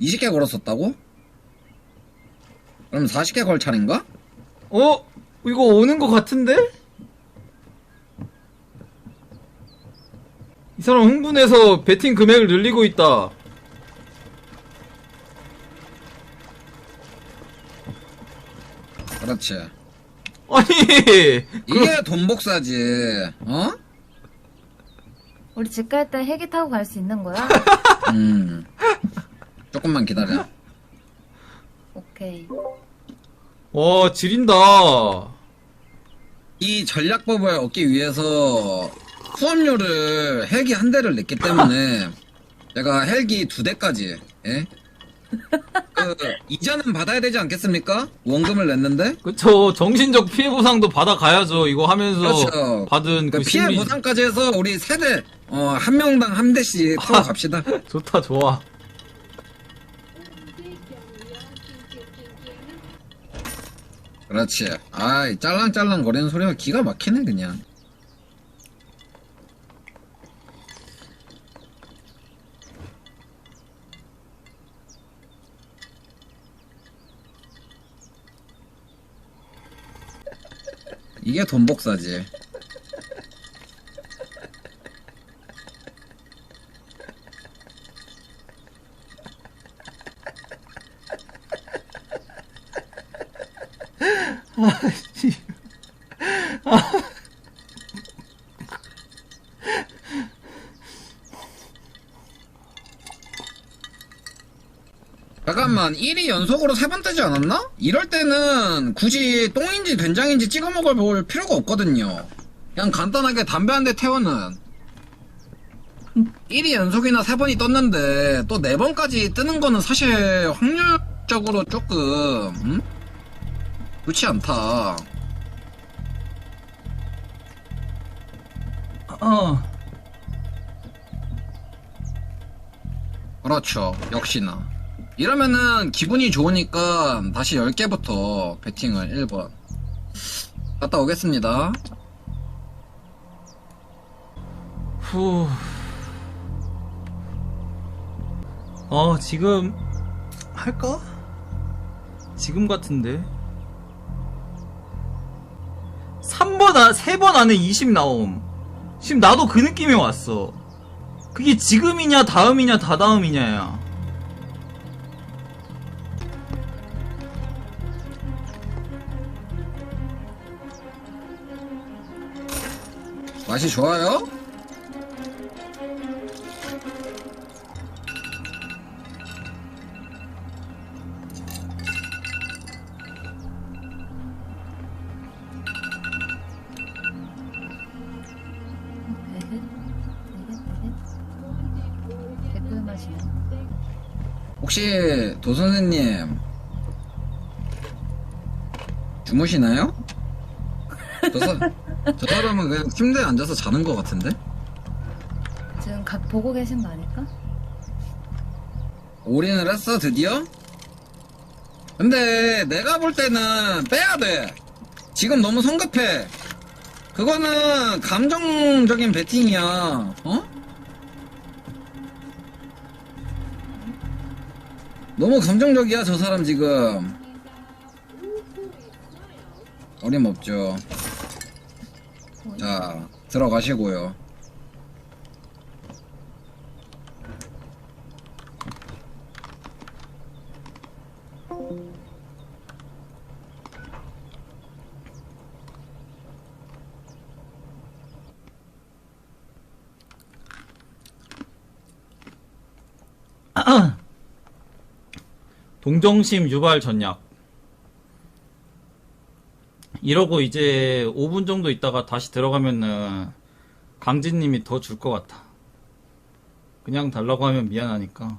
20개 걸었었다고? 그럼 40개 걸 차례인가? 어? 이거 오는 것 같은데? 이 사람 흥분해서 베팅 금액을 늘리고 있다. 그렇지. 아니, 이게 돈 복사지. 어? 우리 집 갈 때 헬기 타고 갈 수 있는 거야? 음. 조금만 기다려. 오케이. 와, 지린다. 이 전략법을 얻기 위해서 후원료를 헬기 한 대를 냈기 때문에 제가 헬기 두 대까지 예? 그 이자는 받아야 되지 않겠습니까? 원금을 냈는데 그쵸. 정신적 피해 보상도 받아가야죠. 이거 하면서 그렇죠. 받은 그, 그 피해 심리. 보상까지 해서 우리 세대 어, 한 명당 한 대씩 풀어 갑시다. 좋다, 좋아. 그렇지. 아이 짤랑짤랑 거리는 소리가 기가 막히네 그냥. 이게 돈 복사지. 잠깐만 1위 연속으로 세 번 뜨지 않았나? 이럴 때는 굳이 똥인지 된장인지 찍어 먹을 필요가 없거든요 그냥 간단하게 담배 한 대 태우는 1위 연속이나 세 번이 떴는데 또 네 번까지 뜨는 거는 사실 확률적으로 조금 음? 좋지 않다 어. 그렇죠 역시나 이러면은 기분이 좋으니까 다시 10개부터 배팅을 1번 갔다 오겠습니다 후. 어, 지금, 할까? 지금 같은데. 3번, 아, 3번 안에 20 나옴. 지금 나도 그 느낌이 왔어. 그게 지금이냐, 다음이냐, 다다음이냐야. 맛이 좋아요? 혹시 도 선생님 주무시나요? 저, 사, 저 사람은 그냥 침대에 앉아서 자는 것 같은데? 지금 각 보고 계신 거 아닐까? 올인을 했어 드디어? 근데 내가 볼 때는 빼야 돼 지금 너무 성급해 그거는 감정적인 베팅이야 어? 너무 감정적이야 저 사람 지금. 어림없죠. 자 들어가시고요 동정심 유발 전략. 이러고 이제 5분 정도 있다가 다시 들어가면은 강진님이 더 줄 것 같아. 그냥 달라고 하면 미안하니까.